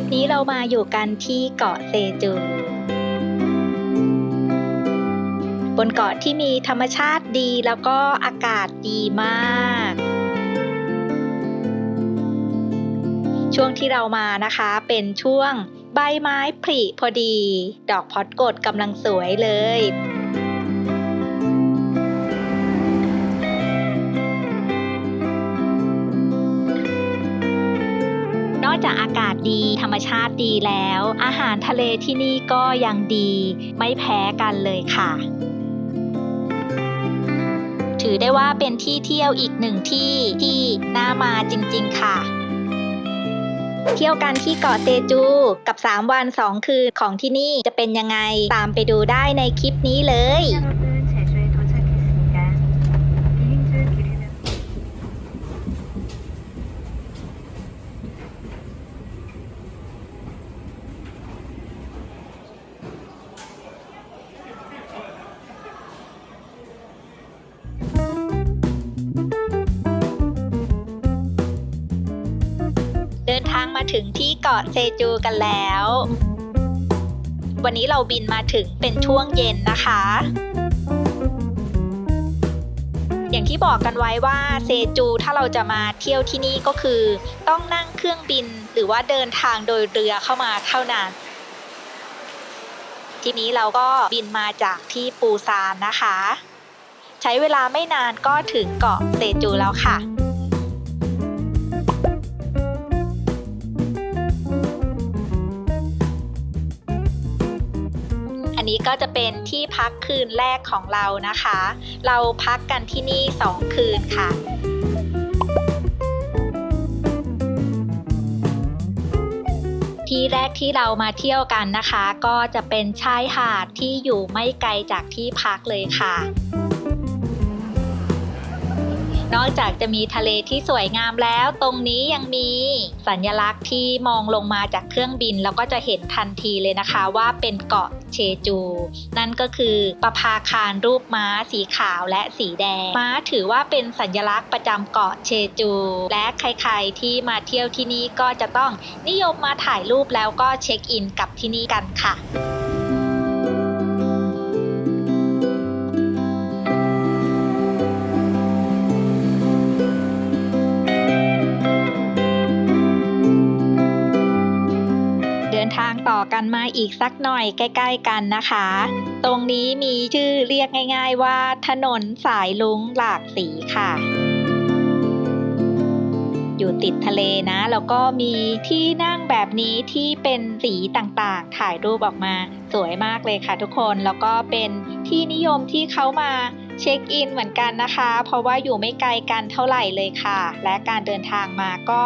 ปนี้เรามาอยู่กันที่เกาะเซจู บนเกาะที่มีธรรมชาติดีแล้วก็อากาศดีมาก ช่วงที่เรามานะคะเป็นช่วงใบไม้ผลิพอดี ดอกพอดกดกำลังสวยเลย จากอากาศดี ธรรมชาติดีแล้ว อาหารทะเลที่นี่ก็ยังดี ไม่แพ้กันเลยค่ะ ถือได้ว่าเป็นที่เที่ยวอีกหนึ่งที่ที่น่ามาจริง ๆ ค่ะเที่ยวกันที่เกาะเตจูกับ 3 วัน 2 คืนของที่นี่จะเป็นยังไง ตามไปดูได้ในคลิปนี้เลย มาถึงที่เกาะเซจูกันแล้ว วันนี้เราบินมาถึงเป็นช่วงเย็นนะคะ อย่างที่บอกกันไว้ว่าเซจูถ้าเราจะมาเที่ยวที่นี่ก็คือ ต้องนั่งเครื่องบินหรือว่าเดินทางโดยเรือเข้ามาเท่านั้นทีนี้เราก็บินมาจากที่ปูซานนะคะ ใช้เวลาไม่นานก็ถึงเกาะเซจูแล้วค่ะ นี้ก็จะเป็นที่พักคืนแรกของเรานะคะ เราพักกันที่นี่ 2 คืนค่ะที่แรกที่เรามาเที่ยวกันนะคะ ก็จะเป็นชายหาดที่อยู่ไม่ไกลจากที่พักเลยค่ะ นอกจากจะมีทะเลที่สวยงามแล้ว ตรงนี้ยังมีสัญลักษณ์ที่มองลงมาจากเครื่องบิน แล้วก็จะเห็นทันทีเลยนะคะว่าเป็นเกาะ เชจู นั่นก็คือประภาคารรูปม้าสีขาวและสีแดง ม้าถือว่าเป็นสัญลักษณ์ประจำเกาะเชจู และใครๆที่มาเที่ยวที่นี่ก็จะต้องนิยมมาถ่ายรูปแล้วก็เช็คอินกับที่นี่กันค่ะ กันมาอีกสักหน่อยใกล้ ๆ กันนะคะ ตรงนี้มีชื่อเรียกง่าย ๆ ว่าถนนสายลุงหลากสีค่ะ อยู่ติดทะเลนะ แล้วก็มีที่นั่งแบบนี้ที่เป็นสีต่างๆ ถ่ายรูปออกมา สวยมากเลยค่ะทุกคน แล้วก็เป็นที่นิยมที่เขามา เช็คอินเหมือนกันนะคะ เพราะว่าอยู่ไม่ไกลกันเท่าไหร่เลยค่ะ และการเดินทางมาก็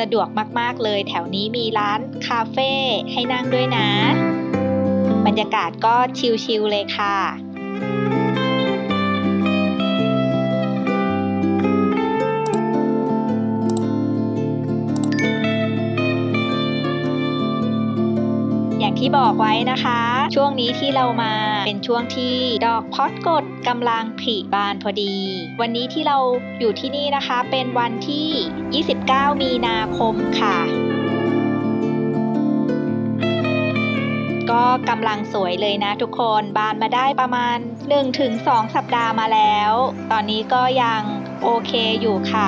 สะดวกมากๆเลย แถวนี้มีร้านคาเฟ่ให้นั่งด้วยนะ บรรยากาศก็ชิลๆเลยค่ะ ที่บอกไว้นะคะ ช่วงนี้ที่เรามาเป็นช่วงที่ดอกพอดกดกำลังผลิบานพอดี วันนี้ที่เราอยู่ที่นี่นะคะเป็นวันที่ 29 มีนาคมค่ะก็กำลังสวยเลยนะทุกคนบานมาได้ประมาณ 1-2 สัปดาห์มาแล้ว ตอนนี้ก็ยังโอเคอยู่ค่ะ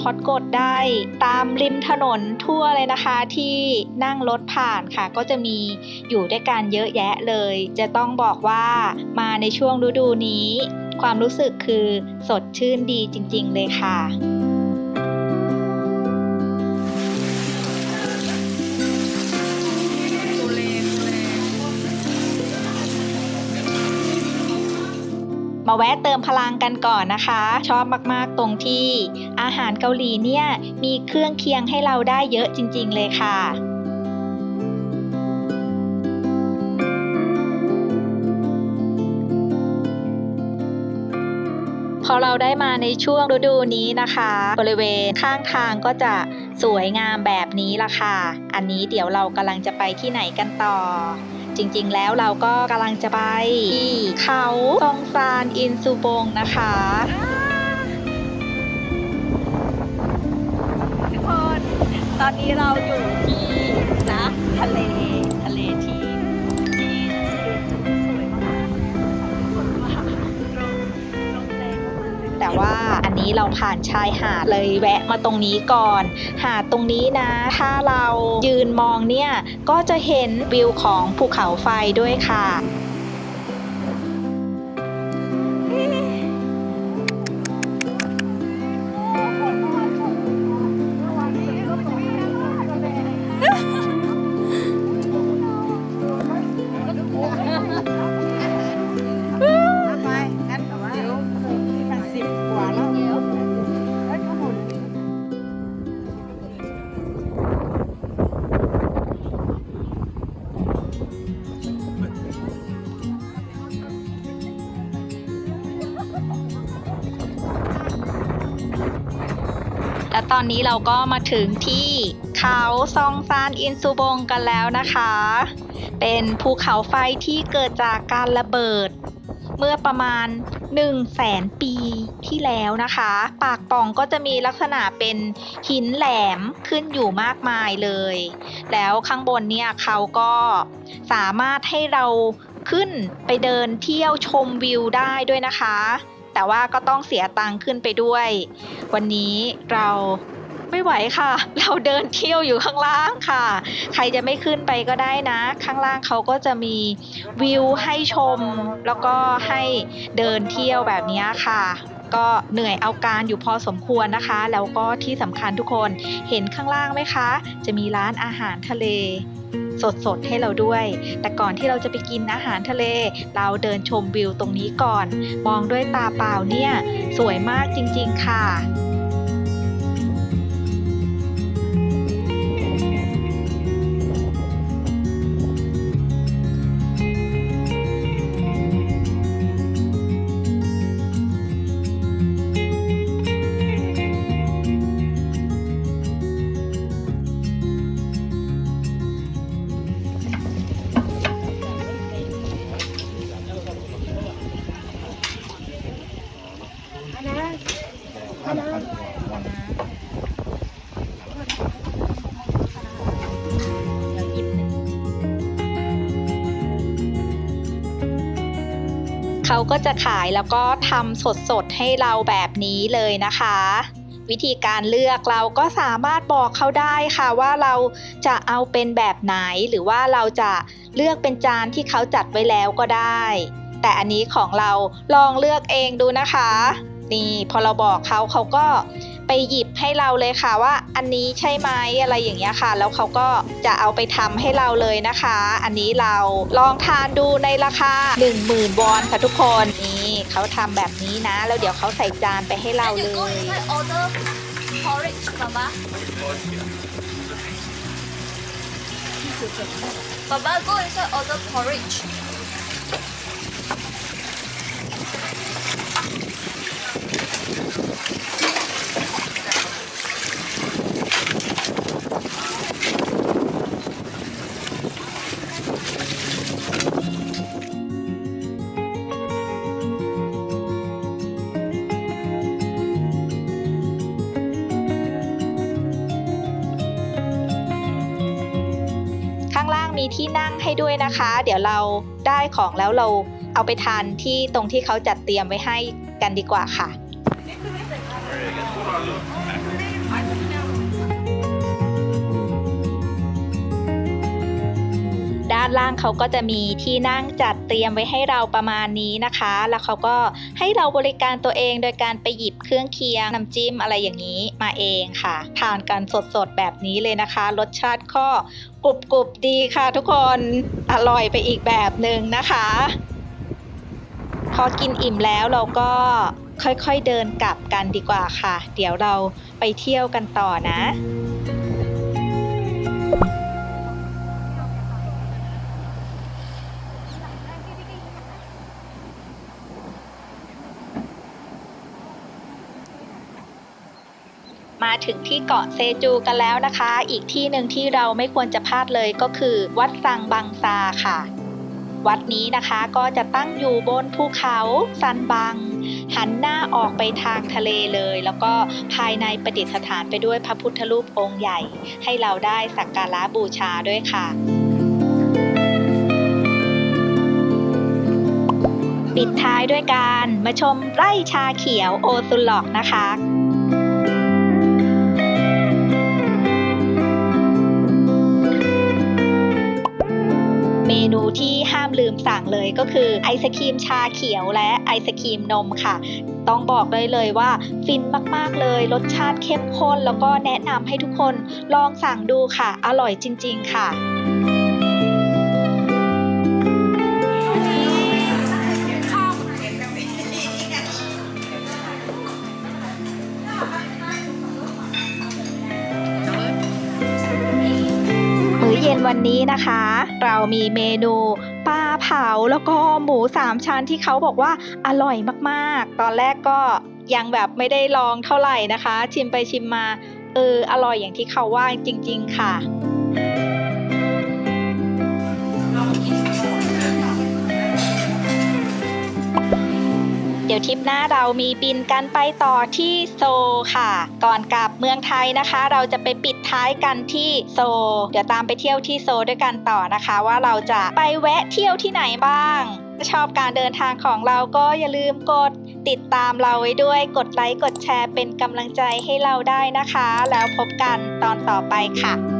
พอดกดได้ตามริมถนนทั่วเลยนะคะที่นั่งรถผ่านค่ะ ก็จะมีอยู่ด้วยกันเยอะแยะเลย จะต้องบอกว่ามาในช่วงฤดูนี้ ความรู้สึกคือสดชื่นดีจริง ๆ เลยค่ะ มาแวะเติมพลังกันก่อนนะคะ ชอบมากๆตรงที่ อาหารเกาหลีเนี่ยมีเครื่องเคียงให้เราได้เยอะจริง ๆ เลยค่ะพพอเราได้มาในช่วงฤดูนี้นะคะ บริเวณข้างทางก็จะสวยงามแบบนี้ละค่ะ อันนี้เดี๋ยวเรากำลังจะไปที่ไหนกันต่อ จริงๆ แล้วเราก็กำลังจะไปที่เขาซองซานอินซูบงนะคะทุกคนตอนนี้เราอยู่ที่นะทะเลทะเลที่ที่สวยมากๆเลยนะคะทุกคนว่าลมแต่ว่า นี้เราผ่านชายหาดเลยแวะมาตรงนี้ก่อน หาดตรงนี้นะ ถ้าเรายืนมองเนี่ย ก็จะเห็นวิวของภูเขาไฟด้วยค่ะ อนนี้เราก็มาถึงที่เขาซองซานอินซูบงกันแล้วนะคะ เป็นภูเขาไฟที่เกิดจากการระเบิด เมื่อประมาณ1 0 0 0 0แสนปีที่แล้วนะคะ ปากป่องก็จะมีลักษณะเป็นหินแหลมขึ้นอยู่มากมายเลย แล้วข้างบนเนี่ยเขาก็สามารถให้เราขึ้นไปเดินเที่ยวชมวิวได้ด้วยนะคะ แต่ว่าก็ต้องเสียตังค์ขึ้นไปด้วย วันนี้เราไม่ไหวค่ะ เราเดินเที่ยวอยู่ข้างล่างค่ะ ใครจะไม่ขึ้นไปก็ได้นะ ข้างล่างเขาก็จะมีวิวให้ชม แล้วก็ให้เดินเที่ยวแบบนี้ค่ะ ก็เหนื่อยเอาการอยู่พอสมควรนะคะ แล้วก็ที่สำคัญทุกคนเห็นข้างล่างไหมคะ จะมีร้านอาหารทะเล สดๆให้เราด้วย แต่ก่อนที่เราจะไปกินอาหารทะเล เราเดินชมวิวตรงนี้ก่อน มองด้วยตาเปล่าเนี่ย สวยมากจริงๆค่ะ เขาก็จะขายแล้วก็ทำสดๆให้เราแบบนี้เลยนะคะ วิธีการเลือกเราก็สามารถบอกเขาได้ค่ะว่าเราจะเอาเป็นแบบไหนหรือว่าเราจะเลือกเป็นจานที่เขาจัดไว้แล้วก็ได้ แต่อันนี้ของเราลองเลือกเองดูนะคะ นี่พอเราบอกเขาเขาก็ ไปหยิบให้เราเลยค่ะว่าอันนี้ใช่ไหมอะไรอย่างเงี้ยค่ะ แล้วเขาก็จะเอาไปทำให้เราเลยนะคะ อันนี้เราลองทานดูในราคา 10,000วอนค่ะทุกคนนี่เขาทำแบบนี้นะ แล้วเดี๋ยวเขาใส่จานไปให้เราเลย inside order porridge, Baba. Baba, go inside order porridge. ที่นั่งให้ด้วยนะคะ เดี๋ยวเราได้ของแล้วเราเอาไปทานที่ตรงที่เขาจัดเตรียมไว้ให้กันดีกว่าค่ะานล่างเขาก็จะมีที่นั่งจัดเตรียมไว้ให้เราประมาณนี้นะคะ แล้วเขาก็ให้เราบริการตัวเองโดยการไปหยิบเครื่องเคียงน้ำจิ้มอะไรอย่างนี้มาเองค่ะ ทานกันสดๆแบบนี้เลยนะคะ รสชาติก็กรุบกรุบๆดีค่ะทุกคนอร่อยไปอีกแบบหนึ่งนะคะ พอกินอิ่มแล้วเราก็ค่อยๆเดินกลับกันดีกว่าค่ะ เดี๋ยวเราไปเที่ยวกันต่อนะ ถึงที่เกาะเซจูกันแล้วนะคะ อีกที่หนึ่งที่เราไม่ควรจะพลาดเลยก็คือ วัดซังบังซาค่ะ วัดนี้นะคะก็จะตั้งอยู่บนภูเขาซันบัง หันหน้าออกไปทางทะเลเลย แล้วก็ภายในประดิษฐานไปด้วยพระพุทธรูปองค์ใหญ่ ให้เราได้สักการะบูชาด้วยค่ะปิดท้ายด้วยการมาชมไร่ชาเขียวโอซุลล็อกนะคะ นูที่ห้ามลืมสั่งเลยก็คือไอศครีมชาเขียวและไอศครีมนมค่ะ ต้องบอกได้เลยว่าฟินมากๆเลย รสชาติเข้มข้นแล้วก็แนะนำให้ทุกคนลองสั่งดูค่ะ อร่อยจริง ๆ ค่ะมื้อเย็นวันนี้นะคะ เรามีเมนูปลาเผาแล้วก็หมูสามชั้นที่เขาบอกว่าอร่อยมากๆ ตอนแรกก็ยังแบบไม่ได้ลองเท่าไหร่นะคะ ชิมไปชิมมาเอออร่อยอย่างที่เขาว่าจริง ๆ ค่ะ ดี๋ยวทริปหน้าเรามีบินกันไปต่อที่โซลค่ะ ก่อนกลับเมืองไทยนะคะ เราจะไปปิดท้ายกันที่โซลเดี๋ยวตามไปเที่ยวที่โซลด้วยกันต่อนะคะ ว่าเราจะไปแวะเที่ยวที่ไหนบ้างชอบการเดินทางของเราก็อย่าลืมกดติดตามเราไว้ด้วย กดไลค์ กดแชร์เป็นกำลังใจให้เราได้นะคะ แล้วพบกันตอนต่อไปค่ะ